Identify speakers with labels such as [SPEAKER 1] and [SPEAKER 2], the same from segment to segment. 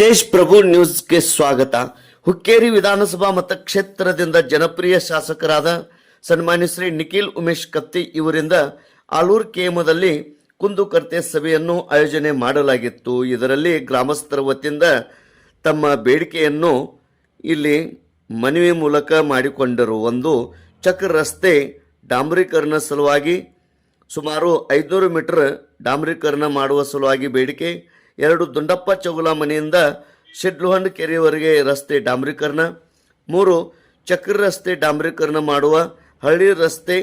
[SPEAKER 1] ತೇಜ್ ಪ್ರಭು ನ್ಯೂಸ್ಗೆ ಸ್ವಾಗತ. ಹುಕ್ಕೇರಿ ವಿಧಾನಸಭಾ ಮತಕ್ಷೇತ್ರದಿಂದ ಜನಪ್ರಿಯ ಶಾಸಕರಾದ ಸನ್ಮಾನ್ಯ ಶ್ರೀ ನಿಖಿಲ್ ಉಮೇಶ್ ಕತ್ತಿ ಇವರಿಂದ ಆಲೂರು ಕೇಮದಲ್ಲಿ ಕುಂದುಕರ್ತೆ ಸಭೆಯನ್ನು ಆಯೋಜನೆ ಮಾಡಲಾಗಿತ್ತು. ಇದರಲ್ಲಿ ಗ್ರಾಮಸ್ಥರ ವತಿಯಿಂದ ತಮ್ಮ ಬೇಡಿಕೆಯನ್ನು ಇಲ್ಲಿ ಮನವಿ ಮೂಲಕ ಮಾಡಿಕೊಂಡರು. ಒಂದು ಚಕ್ರ ರಸ್ತೆ ಡಾಂಬರೀಕರಣ ಸಲುವಾಗಿ ಸುಮಾರು ಐದುನೂರು ಮೀಟರ್ ಡಾಂಬರೀಕರಣ ಮಾಡುವ ಸಲುವಾಗಿ ಬೇಡಿಕೆ ಎರಡು ದುಂಡಪ್ಪ ಚೌಗುಲ ಮನೆಯಿಂದ ಶಿಡ್ಲುಹಂಡ್ ಕೆರೆಯವರೆಗೆ ರಸ್ತೆ ಡಾಂಬ್ರೀಕರಣ, ಮೂರು ಚಕ್ರ ರಸ್ತೆ ಡಾಂಬ್ರೀಕರಣ ಮಾಡುವ ಹಳ್ಳಿ ರಸ್ತೆ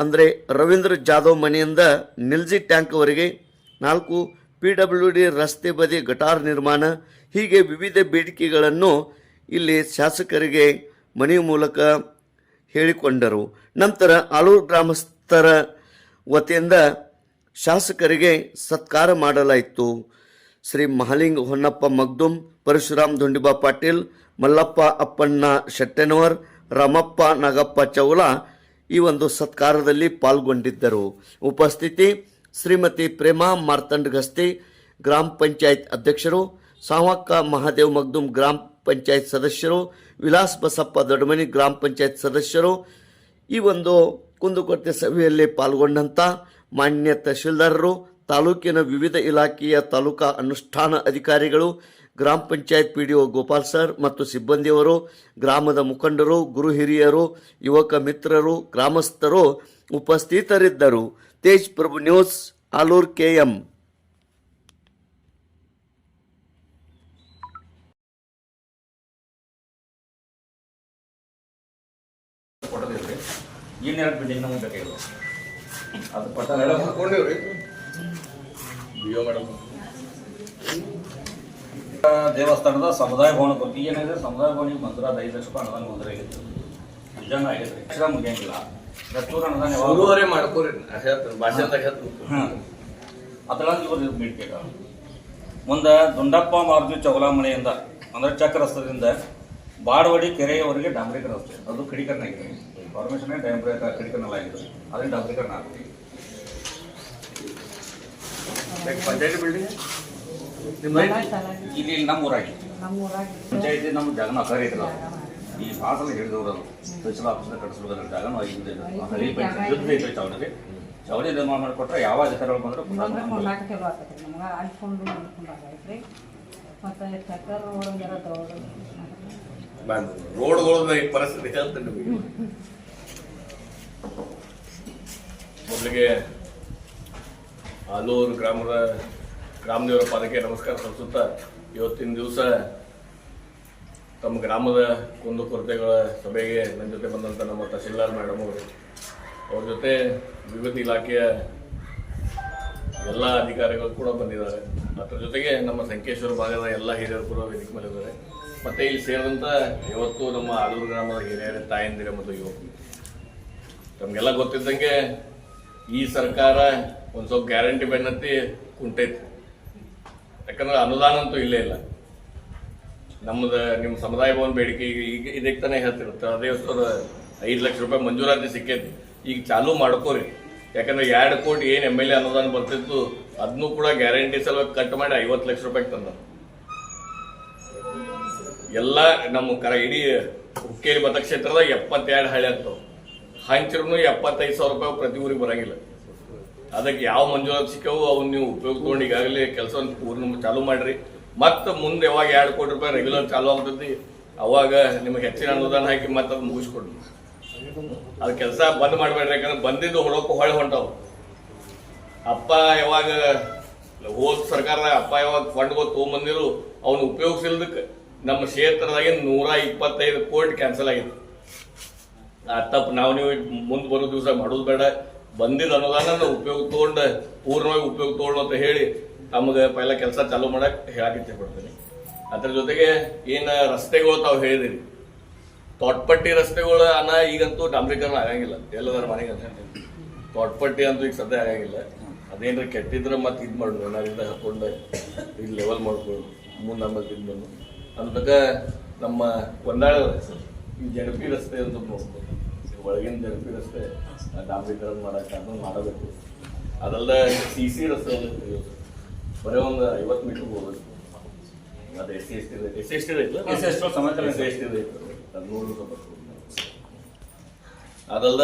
[SPEAKER 1] ಅಂದರೆ ರವೀಂದ್ರ ಜಾಧವ್ ಮನೆಯಿಂದ ನಿಲ್ಜಿ ಟ್ಯಾಂಕ್ವರೆಗೆ ನಾಲ್ಕು ಪಿ ಡಬ್ಲ್ಯೂ ಡಿ ರಸ್ತೆ ಬದಿ ಗಟಾರ್ ನಿರ್ಮಾಣ, ಹೀಗೆ ವಿವಿಧ ಬೇಡಿಕೆಗಳನ್ನು ಇಲ್ಲಿ ಶಾಸಕರಿಗೆ ಮನೆ ಮೂಲಕ ಹೇಳಿಕೊಂಡರು. ನಂತರ ಆಲೂರು ಗ್ರಾಮಸ್ಥರ ವತಿಯಿಂದ ಶಾಸಕರಿಗೆ ಸತ್ಕಾರ ಮಾಡಲಾಯಿತು. ಶ್ರೀ ಮಹಾಲಿಂಗ ಹೊನ್ನಪ್ಪ ಮಗ್ದುಮ್, ಪರಶುರಾಮ್ ದುಂಡಿಬಾ ಪಾಟೀಲ್, ಮಲ್ಲಪ್ಪ ಅಪ್ಪಣ್ಣ ಶೆಟ್ಟೆನವರ್, ರಾಮಪ್ಪ ನಾಗಪ್ಪ ಚೌಲ ಈ ಒಂದು ಸತ್ಕಾರದಲ್ಲಿ ಪಾಲ್ಗೊಂಡಿದ್ದರು. ಉಪಸ್ಥಿತಿ ಶ್ರೀಮತಿ ಪ್ರೇಮಾ ಮಾರ್ತಂಡ್ ಗಸ್ತಿ, ಗ್ರಾಮ ಪಂಚಾಯತ್ ಅಧ್ಯಕ್ಷರು, ಸಾವಕ್ಕ ಮಹಾದೇವ್ ಮಗ್ದುಮ್ ಗ್ರಾಮ ಪಂಚಾಯತ್ ಸದಸ್ಯರು, ವಿಲಾಸ್ ಬಸಪ್ಪ ದೊಡ್ಡಮನಿ ಗ್ರಾಮ ಪಂಚಾಯತ್ ಸದಸ್ಯರು ಈ ಒಂದು ಕುಂದುಕೊರತೆ ಸಭೆಯಲ್ಲಿ ಪಾಲ್ಗೊಂಡಂತ ಮಾನ್ಯ ತಹಶೀಲ್ದಾರರು ತಾಲೂಕಿನ ವಿವಿಧ ಇಲಾಖೆಯ ತಾಲೂಕಾ ಅನುಷ್ಠಾನ ಅಧಿಕಾರಿಗಳು ಗ್ರಾಮ panchayat P D O Gopal sir ಮತ್ತು ಸಿಬ್ಬಂದಿಯವರು ಗ್ರಾಮದ ಮುಖಂಡರು ಗುರು ಹಿರಿಯರು ಯುವಕ ಮಿತ್ರರು ಗ್ರಾಮಸ್ಥರು ಉಪಸ್ಥಿತರಿದ್ದರು. Tej Prabhu news Alur K M.
[SPEAKER 2] M ಇನ್ನೆರಡು ಬಿಲ್ಡಿಂಗ್ ನಮ್ಗೆ ಬೇಕಾಗಿಲ್ಲ. ಅದು ಪಟ್ಟ. ದೇವಸ್ಥಾನದ ಸಮುದಾಯ ಭವನ ಬಗ್ಗೆ ಏನಿದೆ? ಸಮುದಾಯ ಭವನಿಗೆ ಮಂದಿರದ ಅದು ಐದು ಲಕ್ಷ ರೂಪಾಯಿ ಅನುದಾನ ಮಂದಿರ ಆಗಿತ್ತು. ನಿಜಾನ ಆಗೈತೆ ಅಕ್ಷರ ಮುಗಿಯಂಗಿಲ್ಲ. ದತ್ತೂರು ಅನುದಾನ ಯಾವಾಗ?
[SPEAKER 3] ಗುರುವರೇ ಮಾಡ್ಕೋರಿ. ಭಾಷಣದಾಗ
[SPEAKER 2] ಹ್ಮ್. ಅದ್ರೊಳಗೆ ಇವ್ರು ಮೀಟ್ಬೇಕು ಮುಂದೆ ದುಂಡಪ್ಪ ಮಾರುತಿ ಚೌಲಾಮಣೆಯಿಂದ ಅಂದ್ರೆ ಚಕ್ ರಸ್ತದಿಂದ ಬಾಡವಡಿ ಕೆರೆಯವರೆಗೆ ಡಾಂಬ್ರೀಕರಣ ರಸ್ತೆ ಅದು ಕಡಿಕರಣ ಆಗಿದೆ. ಫಾರ್ಮೇಶನ್ ಡಾಂಬ್ರೀಕರಣ ಕಡಿಕರಣ ಆಗಿದೆ. ಅದೇ ಡಾಂಬ್ರೀಕರಣ ಆಗುತ್ತೆ.
[SPEAKER 3] ಪಂಚಾಯತ್ ಬಿಲ್ಡಿಂಗ್
[SPEAKER 2] ಇಲ್ಲಿ ನಮ್ಮ ಊರಾಗಿ.
[SPEAKER 4] ನಮ್ಮೂರಾಗ
[SPEAKER 2] ಪಂಚಾಯತಿ ನಮ್ಮ ಜಾಗನ ಅಕಾರ ಐತಲ್ಲ ಈ ಭಾಸಲ ಹಿಡಿದವರು ಅದು. ತಹಸೀಲ್ ಆಫೀಸ್ನ ಕಟ್ಟಿಸ್ಬಿಡೋದ್ರ ಜಾಗನೂ ಐದು ಹಳಿ ಪಂಚಾಯತ್ ಐತೆ ನಿರ್ಮಾಣ ಮಾಡಿಕೊಟ್ರೆ ಯಾವ ಅಧಿಕಾರಿಗಳು ಬಂದ್ರೆ
[SPEAKER 3] ರೋಡ್ಗಳ ಪರಿಸ್ಥಿತಿ ಹೇಳ್ತೀನಿ ನಿಮಗೆ. ಮೊದಲಿಗೆ ಆಲೂರು ಗ್ರಾಮದ ಗ್ರಾಮದೇವರ ಪಾದಕ್ಕೆ ನಮಸ್ಕಾರ ಸಲ್ಲಿಸುತ್ತಾ ಇವತ್ತಿನ ದಿವಸ ತಮ್ಮ ಗ್ರಾಮದ ಕುಂದು ಕೊರತೆಗಳ ಸಭೆಗೆ ನನ್ನ ಜೊತೆ ಬಂದಂಥ ನಮ್ಮ ತಹಶೀಲ್ದಾರ್ ಮೇಡಮ್ ಅವರು. ಅವ್ರ ಜೊತೆ ವಿವಿಧ ಇಲಾಖೆಯ ಎಲ್ಲ ಅಧಿಕಾರಿಗಳು ಕೂಡ ಬಂದಿದ್ದಾರೆ. ಅದರ ಜೊತೆಗೆ ನಮ್ಮ ಸಂಕೇಶ್ವರ ಭಾಗದ ಎಲ್ಲ ಹಿರಿಯರು ಕೂಡ ವೇದಿಕೆ ಮತ್ತು ಮತ್ತೆ ಇಲ್ಲಿ ಸೇರಿದಂಥ ಇವತ್ತು ನಮ್ಮ ಆಲೂರು ಗ್ರಾಮದ ಹಿರಿಯರ ತಾಯಂದಿರ ಮತ್ತು ಯುವಕರು. ತಮಗೆಲ್ಲ ಗೊತ್ತಿದ್ದಂಗೆ ಈ ಸರ್ಕಾರ ಒಂದು ಸ್ವಲ್ಪ ಗ್ಯಾರಂಟಿ ಬೆನ್ನತ್ತಿ ಕುಂಟೈತಿ. ಯಾಕಂದ್ರೆ ಅನುದಾನ ಅಂತೂ ಇಲ್ಲೇ ಇಲ್ಲ. ನಮ್ಮದು ನಿಮ್ಮ ಸಮುದಾಯ ಭವನ ಬೇಡಿಕೆ ಈಗ ಈಗ ಇದಕ್ಕೆ ತಾನೇ ಹೇಳ್ತಿರುತ್ತೆ. ಅದೇ ಸರ್ ಐದು ಲಕ್ಷ ರೂಪಾಯಿ ಮಂಜೂರಾತಿ ಸಿಕ್ಕೈತಿ. ಈಗ ಚಾಲೂ ಮಾಡ್ಕೋರಿ. ಯಾಕಂದ್ರೆ ಎರಡು ಕೋಟಿ ಏನು ಎಂ ಎಲ್ ಎ ಅನುದಾನ ಬರ್ತಿತ್ತು ಅದನ್ನು ಕೂಡ ಗ್ಯಾರಂಟಿ ಸಲುವಾಗಿ ಕಟ್ ಮಾಡಿ ಐವತ್ತು ಲಕ್ಷ ರೂಪಾಯಿ ತಂದ ಎಲ್ಲ ನಮ್ಮ ಕರ ಇಡೀ ಹುಕ್ಕೇರಿ ಮತಕ್ಷೇತ್ರದ ಎಪ್ಪತ್ತೆರಡು ಹಳ್ಳಿ ಆಗ್ತಾವ. ಹಂಚಿರೂ ಎಪ್ಪತ್ತೈದು ಸಾವಿರ ರೂಪಾಯಿ ಪ್ರತಿ ಊರಿಗೆ ಬರಂಗಿಲ್ಲ. ಅದಕ್ಕೆ ಯಾವ ಮಂಜೂರಾತಿ ಸಿಕ್ಕವು ಅವನ್ನ ನೀವು ಉಪಯೋಗ ತಗೊಂಡು ಈಗಾಗಲೇ ಕೆಲಸವನ್ನು ಪೂರ್ಣ ಚಾಲೂ ಮಾಡ್ರಿ. ಮತ್ತೆ ಮುಂದೆ ಯಾವಾಗ ಎರಡು ಕೋಟಿ ರೂಪಾಯಿ ರೆಗ್ಯುಲರ್ ಚಾಲೂ ಆಗ್ತೈತಿ, ಅವಾಗ ನಿಮಗೆ ಹೆಚ್ಚಿನ ಅನುದಾನ ಹಾಕಿ ಮತ್ತೆ ಅದು ಮುಗಿಸ್ಕೊಡ್ರಿ. ಅದು ಕೆಲಸ ಬಂದ್ ಮಾಡ್ಬೇಡ್ರಿ, ಯಾಕಂದ್ರೆ ಬಂದಿದ್ದು ಹೊಡೋಕೆ ಹೊಳೆ ಹೊಂಟವು. ಅಪ್ಪ ಯಾವಾಗ ಹೋದ ಸರ್ಕಾರ ಅಪ್ಪ ಯಾವಾಗ ಫಂಡ್ಗಳು ತೊಗೊಂಬಂದಿರು ಅವ್ನು ಉಪಯೋಗಿಸಿಲ್ದಕ್ಕೆ ನಮ್ಮ ಕ್ಷೇತ್ರದಾಗೆ ನೂರ ಇಪ್ಪತ್ತೈದು ಕೋಟಿ ಕ್ಯಾನ್ಸಲ್ ಆಗಿತ್ತು. ತಪ್ಪು ನಾವು ನೀವು ಮುಂದೆ ಬರೋ ದಿವಸ ಮಾಡೋದು ಬೇಡ. ಬಂದಿದ್ದ ಅನುದಾನ ಉಪಯೋಗ ತಗೊಂಡು ಪೂರ್ಣವಾಗಿ ಉಪಯೋಗ ತಗೊಂಡು ಅಂತ ಹೇಳಿ ತಮಗೆ ಪೈಲ ಕೆಲಸ ಚಾಲೂ ಮಾಡಕ್ ಹೇಳಕ್ಕೆ ಕೊಡ್ತೀನಿ. ಅದ್ರ ಜೊತೆಗೆ ಏನ ರಸ್ತೆಗಳು ತಾವು ಹೇಳಿದಿರಿ. ತೋಟ್ಪಟ್ಟಿ ರಸ್ತೆಗಳು ಅನ್ನ ಈಗಂತೂ ಡಾಂಬರೀಕರಣ ಆಗಂಗಿಲ್ಲ. ಎಲ್ಲದರ ಮನೆಗೆ ಅಂತ ತೋಟ್ಪಟ್ಟಿ ಅಂತೂ ಈಗ ಸದ್ಯ ಆಗಂಗಿಲ್ಲ. ಅದೇನ್ರ ಕೆಟ್ಟಿದ್ರೆ ಮತ್ತೆ ಇದು ಮಾಡೋದು ನಾವಿಂದ ಹಾಕೊಂಡು ಇದು ಲೆವೆಲ್ ಮಾಡ್ಕೊಂಡು ಮುಂದೆ ಇದು ಬಂದು. ನಮ್ಮ ಕೊಂದಾಳ ಈ ಜಡಪಿ ರಸ್ತೆ ಅಂತ ನೋಡ್ಬೋದು ಈ ಒಳಗಿನ ಜಡಪಿ ರಸ್ತೆ ಡಾಂಬೀಕರಣ ಮಾಡಕ್ಕೆ ಅದನ್ನು ಮಾಡಬೇಕು. ಅದಲ್ಲದೆ ಸಿ ಸಿ ರಸ್ತೆ ಒಂದು ಬರೀ ಒಂದು ಐವತ್ತು ಮೀಟರ್ ಹೋಗ್ಬೇಕು ಅದು S C S T S S T ಐತಲ್ಲ
[SPEAKER 2] S C S T
[SPEAKER 3] T ಅದು ನೋಡು ಸ್ವಲ್ಪ ಅದಲ್ಲ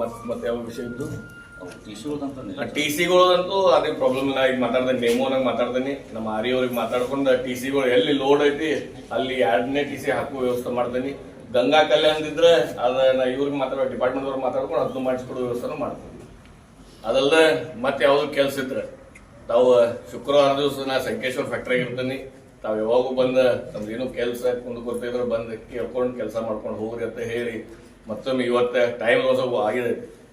[SPEAKER 3] ಮತ್ ಮತ್ತೆ ಯಾವ ವಿಷಯ ಇದ್ದು? ಟಿ ಸಿಗಳಂತೂ ಅದೇ ಪ್ರಾಬ್ಲಮ್ ಇಲ್ಲ. ಈಗ ಮಾತಾಡ್ದೇನೆ ನೇಮೋನಾಗ ಮಾತಾಡ್ದೇನೆ. ನಮ್ಮ ಆರಿ ಅವ್ರಿಗೆ ಮಾತಾಡ್ಕೊಂಡು ಟಿ ಸಿಗಳು ಎಲ್ಲಿ ಲೋಡ್ ಐತಿ, ಅಲ್ಲಿ ಎರಡನೇ ಟಿ ಸಿ ಹಾಕುವ ವ್ಯವಸ್ಥೆ ಮಾಡ್ತೇನೆ ಗಂಗಾ ಕಲ್ಯಾಣ ಇದ್ರೆ ಅದ ನಾ ಇವ್ರಿಗೆ ಮಾತಾಡೋ ಡಿಪಾರ್ಟ್ಮೆಂಟ್ ಅವ್ರಿಗೆ ಮಾತಾಡ್ಕೊಂಡು ಅದನ್ನು ಮಾಡಿಸ್ಕೊಡೋ ವ್ಯವಸ್ಥೆನೂ ಮಾಡ್ತೀನಿ ಅದಲ್ಲದೆ ಮತ್ತೆ ಯಾವ್ದು ಕೆಲಸ ಇದ್ರೆ, ತಾವು ಶುಕ್ರವಾರ ದಿವಸ ನಾ ಸಂಕೇಶ್ವರ ಫ್ಯಾಕ್ಟ್ರಿಗೆ ಇರ್ತೀನಿ. ತಾವು ಯಾವಾಗೂ ಬಂದ ಏನೋ ಕೆಲಸ ಕುಂದು ಕೊಡ್ತಿದ್ರು ಬಂದು ಕೇಳ್ಕೊಂಡು ಕೆಲಸ ಮಾಡ್ಕೊಂಡು ಹೋಗ್ರಿ ಅಂತ ಹೇಳಿ ಮತ್ತೊಮ್ಮೆ ಇವತ್ತು ಟೈಮ್ ಸ್ವಲ್ಪ ಆಗಿದೆ.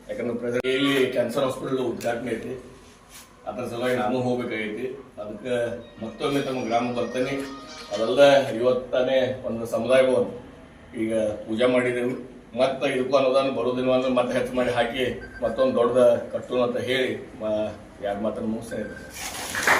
[SPEAKER 3] ಯಾಕಂದ್ರೆ ಪ್ರೆಸೆಂಟ್ ಇಲ್ಲಿ ಕ್ಯಾನ್ಸರ್ ಹಾಸ್ಪಿಟಲ್ ಉದ್ಘಾಟನೆ ಐತಿ. ಅದರ ಸಲುವಾಗಿ ನಾನು ಹೋಗ್ಬೇಕಾಗೈತಿ. ಅದಕ್ಕೆ ಮತ್ತೊಮ್ಮೆ ತಮ್ಮ ಗ್ರಾಮ ಬರ್ತೇನೆ. ಅದಲ್ಲ ಇವತ್ತಾನೆ ಒಂದು ಸಮುದಾಯ ಭವನ ಈಗ ಪೂಜೆ ಮಾಡಿದ್ದೇವೆ. ಮತ್ತೆ ಇದಕ್ಕೂ ಅನುದಾನ ಬರೋದಿಲ್ಲ ಅಂದ್ರೆ ಮತ್ತೆ ಹೆಚ್ಚು ಮಾಡಿ ಹಾಕಿ ಮತ್ತೊಂದು ದೊಡ್ಡದ ಕಟ್ಟು ಅಂತ ಹೇಳಿ ಯಾರು ಮಾತನ್ನು ಮುಗಿಸ್ತಾ ಇದ್ದೀನಿ